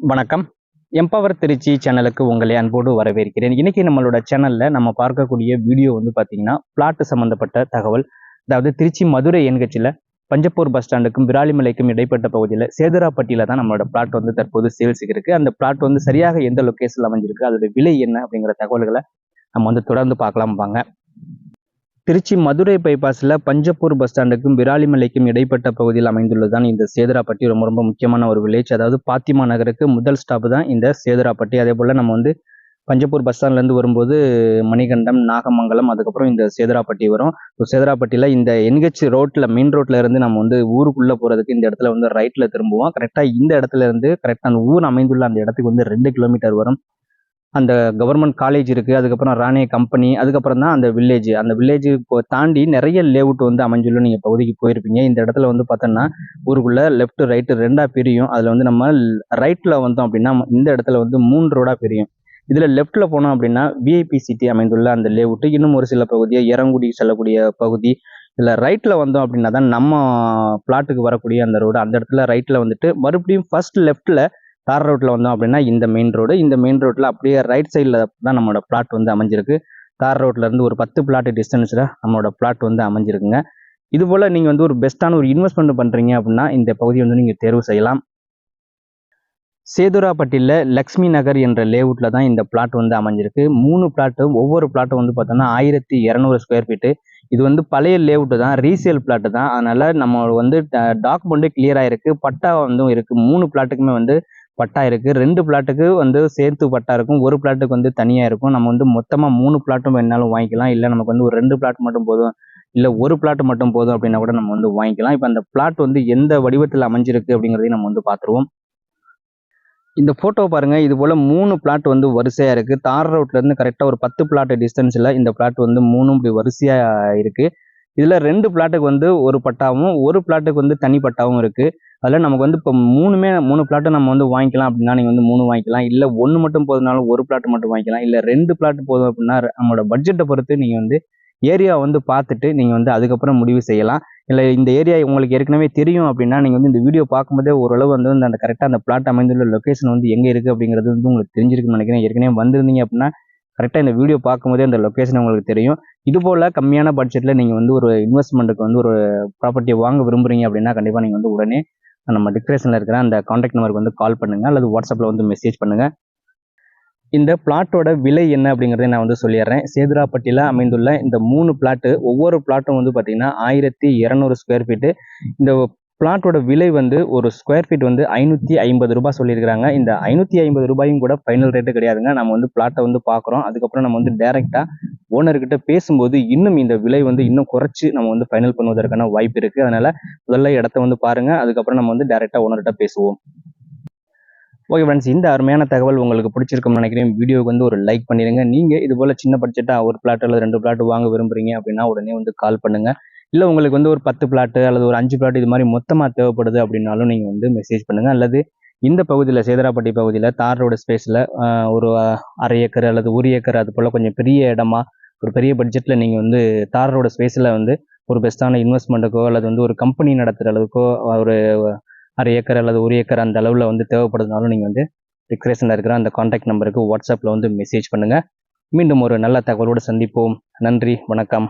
வணக்கம். எம்பவர் திருச்சி சேனலுக்கு உங்களை அன்போடு வரவேற்கிறேன். இன்னைக்கு நம்மளோட சேனல்ல நம்ம பார்க்கக்கூடிய வீடியோ வந்து பார்த்தீங்கன்னா பிளாட் சம்பந்தப்பட்ட தகவல். அதாவது திருச்சி மதுரை என்கட்சியில் பஞ்சப்பூர் பஸ் ஸ்டாண்டுக்கும் விராலிமலைக்கும் இடைப்பட்ட பகுதியில் சேதுராப்பட்டியில தான் நம்மளோட பிளாட் வந்து தற்போது சேல்ஸுக்கு இருக்குது அந்த பிளாட் வந்து சரியாக எந்த லொக்கேஷனில் அமைஞ்சிருக்கு அதோட விலை என்ன அப்படிங்கிற தகவல்களை நம்ம வந்து தொடர்ந்து பார்க்கலாம் வாங்க. திருச்சி மதுரை பைபாஸில் பஞ்சப்பூர் பஸ் ஸ்டாண்டுக்கும் விராலிமலைக்கும் இடைப்பட்ட பகுதியில் அமைந்துள்ளதுதான் இந்த சேதுராப்பட்டி. ரொம்ப ரொம்ப முக்கியமான ஒரு வில்லேஜ் அதாவது பாத்திமா நகருக்கு முதல் ஸ்டாப் தான் இந்த சேதுராப்பட்டி. அதே போல் நம்ம வந்து பஞ்சப்பூர் பஸ் ஸ்டாண்ட்லேருந்து வரும்போது மணிகண்டம் நாகமங்கலம் அதுக்கப்புறம் இந்த சேதுராப்பட்டி வரும். ஸோ சேதுராப்பட்டியில் இந்த என்ஹெச் ரோட்டில் மெயின் ரோட்டில் இருந்து நம்ம வந்து ஊருக்குள்ளே போகிறதுக்கு இந்த இடத்துல வந்து ரைட்டில் திரும்புவோம். கரெக்டாக இந்த இடத்துல இருந்து கரெக்டாக அந்த ஊர் அமைந்துள்ள அந்த இடத்துக்கு வந்து ரெண்டு கிலோமீட்டர் வரும். அந்த கவர்மெண்ட் காலேஜ் இருக்குது அதுக்கப்புறம் ராணே கம்பெனி அதுக்கப்புறம் தான் அந்த வில்லேஜ் அந்த வில்லேஜ் தாண்டி நிறைய லேஅவுட் வந்து அமைஞ்சுள்ள நீங்கள் பகுதிக்கு போயிருப்பீங்க. இந்த இடத்துல வந்து பார்த்தோன்னா ஊருக்குள்ளே லெஃப்ட் ரைட்டு ரெண்டாக பிரியும். அதில் வந்து நம்ம ரைட்டில் வந்தோம் அப்படின்னா இந்த இடத்துல வந்து மூணு ரோடாக பிரியும். இதில் லெஃப்ட்டில் போனோம் அப்படின்னா விஐபி சிட்டி அமைந்துள்ள அந்த லேவுட்டு இன்னும் ஒரு சில பகுதியை இறங்குடி செல்லக்கூடிய பகுதி. இதில் ரைட்டில் வந்தோம் அப்படின்னா தான் நம்ம பிளாட்டுக்கு வரக்கூடிய அந்த ரோடு அந்த இடத்துல ரைட்டில் வந்துட்டு மறுபடியும் ஃபர்ஸ்ட் லெஃப்ட்டில் தார் ரோட்டில் வந்தோம் அப்படின்னா இந்த மெயின் ரோடு இந்த மெயின் ரோட்டில் அப்படியே ரைட் சைடில் தான் நம்மளோட பிளாட் வந்து அமைஞ்சிருக்கு. தார் ரோட்ல இருந்து ஒரு பத்து பிளாட் டிஸ்டன்ஸில் நம்மளோட பிளாட் வந்து அமைஞ்சிருக்குங்க. இது போல் நீங்கள் வந்து ஒரு பெஸ்ட்டான ஒரு இன்வெஸ்ட்மெண்ட் பண்ணுறீங்க அப்படின்னா இந்த பகுதியை வந்து நீங்கள் தேர்வு செய்யலாம். சேதுராப்பட்டியில் லக்ஷ்மி நகர் என்ற லேஅவுட்டில் தான் இந்த பிளாட் வந்து அமைஞ்சிருக்கு. மூணு பிளாட்டும் ஒவ்வொரு பிளாட்டும் வந்து பார்த்தோன்னா ஆயிரத்தி இரநூறு ஸ்கொயர் ஃபீட்டு இது வந்து பழைய லேஅவுட்டு தான் ரீசேல் பிளாட்டு தான். அதனால் நம்ம வந்து டாக்குமெண்ட்டு கிளியராக இருக்குது பட்டா வந்து இருக்குது மூணு பிளாட்டுக்குமே வந்து பட்டா இருக்கு. ரெண்டு பிளாட்டுக்கு வந்து சேர்த்து பட்டா இருக்கும். ஒரு பிளாட்டுக்கு வந்து தனியாக இருக்கும். நம்ம வந்து மொத்தமாக மூணு பிளாட்டும் வேணாலும் வாங்கிக்கலாம். இல்லை நமக்கு வந்து ஒரு ரெண்டு பிளாட் மட்டும் போதும். இல்லை ஒரு பிளாட் மட்டும் போதும் அப்படின்னா கூட நம்ம வந்து வாங்கிக்கலாம். இப்போ அந்த பிளாட் வந்து எந்த வடிவத்தில் அமைஞ்சிருக்கு அப்படிங்கிறதையும் நம்ம வந்து பார்த்துருவோம் இந்த ஃபோட்டோ பாருங்க. இது போல மூணு பிளாட் வந்து வரிசையா இருக்கு. தார் ரோட்ல இருந்து கரெக்டா ஒரு பத்து பிளாட் டிஸ்டன்ஸ்ல இந்த பிளாட் வந்து மூணும் இப்படி வரிசையா இருக்கு. இதுல ரெண்டு பிளாட்டுக்கு வந்து ஒரு பட்டாவும் ஒரு பிளாட்டுக்கு வந்து தனி பட்டாவும் இருக்கு. அதில் நமக்கு வந்து இப்போ மூணுமே மூணு பிளாட்டை நம்ம வந்து வாங்கிக்கலாம் அப்படின்னா நீங்கள் வந்து மூணு வாங்கிக்கலாம். இல்லை ஒன்று மட்டும் போதுனாலும் ஒரு பிளாட் மட்டும் வாங்கிக்கலாம். இல்லை ரெண்டு பிளாட் போதும் அப்படின்னா நம்மளோட பட்ஜெட்டை பொறுத்து நீங்கள் வந்து ஏரியா வந்து பார்த்துட்டு நீங்கள் வந்து அதுக்கப்புறம் முடிவு செய்யலாம். இல்லை இந்த ஏரியா உங்களுக்கு ஏற்கனவே தெரியும் அப்படின்னா நீங்கள் வந்து இந்த வீடியோ பார்க்கும்போதே ஓரளவு வந்து அந்த கரெக்டாக அந்த பிளாட் அமைந்துள்ள லொக்கேஷன் வந்து எங்கே இருக்குது அப்படிங்கிறது வந்து உங்களுக்கு தெரிஞ்சிருக்குன்னு நினைக்கிறேன். ஏற்கனவே வந்திருந்தீங்க அப்படின்னா கரெக்டாக இந்த வீடியோ பார்க்கும்போதே அந்த லொக்கேஷன் உங்களுக்கு தெரியும். இது போல் கம்மியான பட்ஜெட்டில் நீங்கள் வந்து ஒரு இன்வெஸ்ட்மெண்ட்டுக்கு வந்து ஒரு ப்ராப்பர்ட்டியை வாங்க விரும்புறீங்க அப்படின்னா கண்டிப்பாக நீங்கள் வந்து உடனே நம்ம டிஸ்கிரிப்ஷனில் இருக்கிற அந்த காண்டாக்ட் நம்பருக்கு வந்து கால் பண்ணுங்கள் அல்லது வாட்ஸ்அப்பில் வந்து மெசேஜ் பண்ணுங்கள் இந்த பிளாட்டோட விலை என்ன அப்படிங்கிறத நான் வந்து சொல்லிடுறேன். சேதுராப்பட்டியில் அமைந்துள்ள இந்த மூணு பிளாட்டு ஒவ்வொரு பிளாட்டும் வந்து பார்த்தீங்கன்னா ஆயிரத்தி இரநூறு ஸ்கொயர் ஃபீட்டு இந்த பிளாட்டோட விலை வந்து ஒரு ஸ்கொயர் ஃபீட் வந்து ஐநூற்றி ஐம்பது ரூபாய் சொல்லியிருக்காங்க இந்த ஐநூற்றி ஐம்பது ரூபாயும் கூட ஃபைனல் ரேட்டு கிடையாதுங்க. நம்ம வந்து பிளாட்டை வந்து பார்க்குறோம் அதுக்கப்புறம் நம்ம வந்து டேரெக்டாக ஓனர்கிட்ட பேசும்போது இன்னும் இந்த விலை வந்து இன்னும் குறைச்சி நம்ம வந்து ஃபைனல் பண்ணுவதற்கான வாய்ப்பு இருக்குது அதனால் முதல்ல இடத்த வந்து பாருங்கள் அதுக்கப்புறம் நம்ம வந்து டேரெக்டாக ஓனர்கிட்ட பேசுவோம். ஓகே ஃப்ரெண்ட்ஸ் இந்த அருமையான தகவல் உங்களுக்கு பிடிச்சிருக்கும்னு நினைக்கிறேன். வீடியோக்கு வந்து ஒரு லைக் பண்ணிடுங்க நீங்கள் இது போல் சின்ன பட்ஜெட்டாக ஒரு பிளாட் அல்லது ரெண்டு பிளாட் வாங்க விரும்புறீங்க அப்படின்னா உடனே வந்து கால் பண்ணுங்கள் இல்லை உங்களுக்கு வந்து ஒரு பத்து பிளாட்டு அல்லது ஒரு அஞ்சு பிளாட் இது மாதிரி மொத்தமாக தேவைப்படுது அப்படின்னாலும் நீங்கள் வந்து மெசேஜ் பண்ணுங்கள் அல்லது இந்த பகுதியில் சேதராப்பட்டி பகுதியில் தார் ரோடு ஸ்பேஸில் ஒரு அரை ஏக்கர் அல்லது ஒரு ஏக்கர் அது போல் கொஞ்சம் பெரிய இடமா ஒரு பெரிய பட்ஜெட்டில் நீங்கள் வந்து தார் ஸ்பேஸில் வந்து ஒரு பெஸ்ட்டான இன்வெஸ்ட்மெண்ட்டுக்கோ அல்லது வந்து ஒரு கம்பெனி நடத்துகிற அளவுக்கோ ஒரு அரை ஏக்கர் அல்லது ஒரு ஏக்கர் அந்த அளவில் வந்து தேவைப்படுதுனாலும் நீங்கள் வந்து டிஸ்கிரிப்ஷனில் இருக்கிற அந்த காண்டாக்ட் நம்பருக்கு வாட்ஸ்அப்பில் வந்து மெசேஜ் பண்ணுங்கள் மீண்டும் ஒரு நல்ல தகவலோடு சந்திப்போம். நன்றி வணக்கம்.